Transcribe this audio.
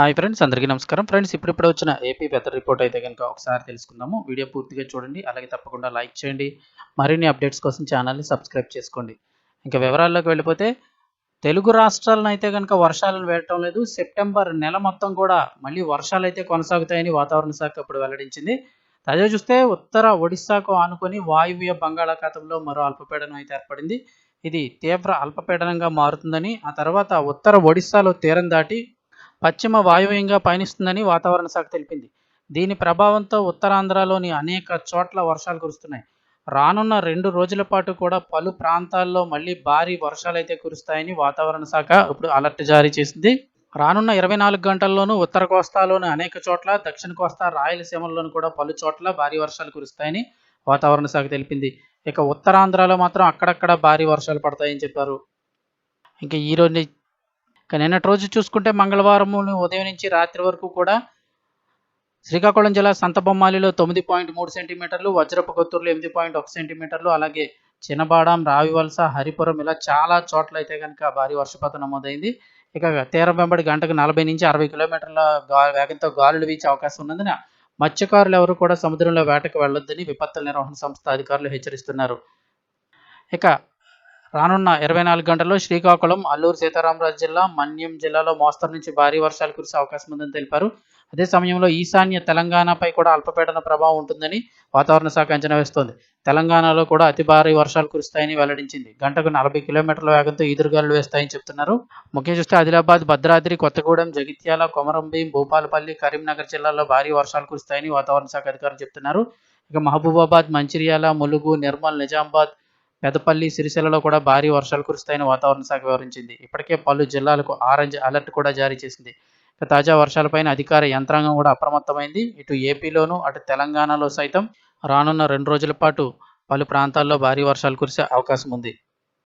Hi friends అందరికీ నమస్కారం. Friends ఇప్పుడు వచ్చిన ఏపీ వెదర్ రిపోర్ట్ అయితే కనుక ఒకసారి తెలుసుకుందాము. వీడియో పూర్తిగా చూడండి అలాగే తప్పకుండా లైక్ చేయండి. మరిన్ని అప్డేట్స్ కోసం ఛానల్ని సబ్స్క్రైబ్ చేసుకోండి. ఇంకా వివరాల్లోకి వెళ్ళిపోతే తెలుగు రాష్ట్రాలను అయితే కనుక వర్షాలను వేయటం లేదు. సెప్టెంబర్ నెల మొత్తం కూడా మళ్ళీ వర్షాలు అయితే కొనసాగుతాయని వాతావరణ శాఖ ఇప్పుడు వెల్లడించింది. తాజా చూస్తే ఉత్తర ఒడిశాకు ఆనుకొని వాయువ్య బంగాళాఖాతంలో మరో అల్పపీడనం అయితే ఏర్పడింది. ఇది తీవ్ర అల్పపీడనంగా మారుతుందని ఆ తర్వాత ఉత్తర ఒడిశాలో తీరం దాటి పశ్చిమ వాయువ్యంగా పయనిస్తుందని వాతావరణ శాఖ తెలిపింది. దీని ప్రభావంతో ఉత్తరాంధ్రలోని అనేక చోట్ల వర్షాలు కురుస్తున్నాయి. రానున్న రెండు రోజుల పాటు కూడా పలు ప్రాంతాల్లో మళ్ళీ భారీ వర్షాలు అయితే కురుస్తాయని వాతావరణ శాఖ ఇప్పుడు అలర్ట్ జారీ చేసింది. రానున్న ఇరవై నాలుగు గంటల్లోనూ ఉత్తర కోస్తాలోని అనేక చోట్ల దక్షిణ కోస్తా రాయలసీమల్లోనూ కూడా పలు చోట్ల భారీ వర్షాలు కురుస్తాయని వాతావరణ శాఖ తెలిపింది. ఇక ఉత్తరాంధ్రలో మాత్రం అక్కడక్కడ భారీ వర్షాలు పడతాయని చెప్పారు. ఇంకా ఈరోజు కానీ నిన్నటి రోజు చూసుకుంటే మంగళవారం ఉదయం నుంచి రాత్రి వరకు కూడా శ్రీకాకుళం జిల్లా సంతబొమ్మాలిలో తొమ్మిది పాయింట్ మూడు సెంటీమీటర్లు వజ్రపు కొత్తూరులో ఎనిమిది పాయింట్ ఒక సెంటీమీటర్లు అలాగే చినబాడం రావివలస హరిపురం ఇలా చాలా చోట్ల అయితే కనుక భారీ వర్షపాతం నమోదైంది. ఇక తీరం వెంబడి గంటకు నలభై నుంచి అరవై కిలోమీటర్ల గా వేగంతో గాలులు వీచే అవకాశం ఉన్నందున మత్స్యకారులు ఎవరు కూడా సముద్రంలో వేటకు వెళ్ళొద్దని విపత్తుల నిర్వహణ సంస్థ అధికారులు హెచ్చరిస్తున్నారు. ఇక రానున్న ఇరవై నాలుగు గంటల్లో శ్రీకాకుళం అల్లూరు సీతారామరాజు జిల్లా మన్యం జిల్లాలో మోస్తరు నుంచి భారీ వర్షాలు కురిసే అవకాశం ఉందని తెలిపారు. అదే సమయంలో ఈశాన్య తెలంగాణపై కూడా అల్పపీడన ప్రభావం ఉంటుందని వాతావరణ శాఖ అంచనా వేస్తోంది. తెలంగాణలో కూడా అతి భారీ వర్షాలు కురుస్తాయని వెల్లడించింది. గంటకు నలభై కిలోమీటర్ల వేగంతో ఈదురుగాలు వేస్తాయని చెప్తున్నారు. ముఖ్యంగా చూస్తే ఆదిలాబాద్ భద్రాద్రి కొత్తగూడెం జగిత్యాల కొమరంభీం భూపాలపల్లి కరీంనగర్ జిల్లాల్లో భారీ వర్షాలు కురుస్తాయని వాతావరణ శాఖ అధికారులు చెప్తున్నారు. ఇక మహబూబాబాద్ మంచిర్యాల ములుగు నిర్మల్ నిజామాబాద్ పెదపల్లి సిరిసిల్లలో కూడా భారీ వర్షాలు కురుస్తాయని వాతావరణ శాఖ వివరించింది. ఇప్పటికే పలు జిల్లాలకు ఆరెంజ్ అలర్ట్ కూడా జారీ చేసింది. ఇక తాజా వర్షాలపైన అధికార యంత్రాంగం కూడా అప్రమత్తమైంది. ఇటు ఏపీలోనూ అటు తెలంగాణలో సైతం రానున్న రెండు రోజుల పాటు పలు ప్రాంతాల్లో భారీ వర్షాలు కురిసే అవకాశం ఉంది.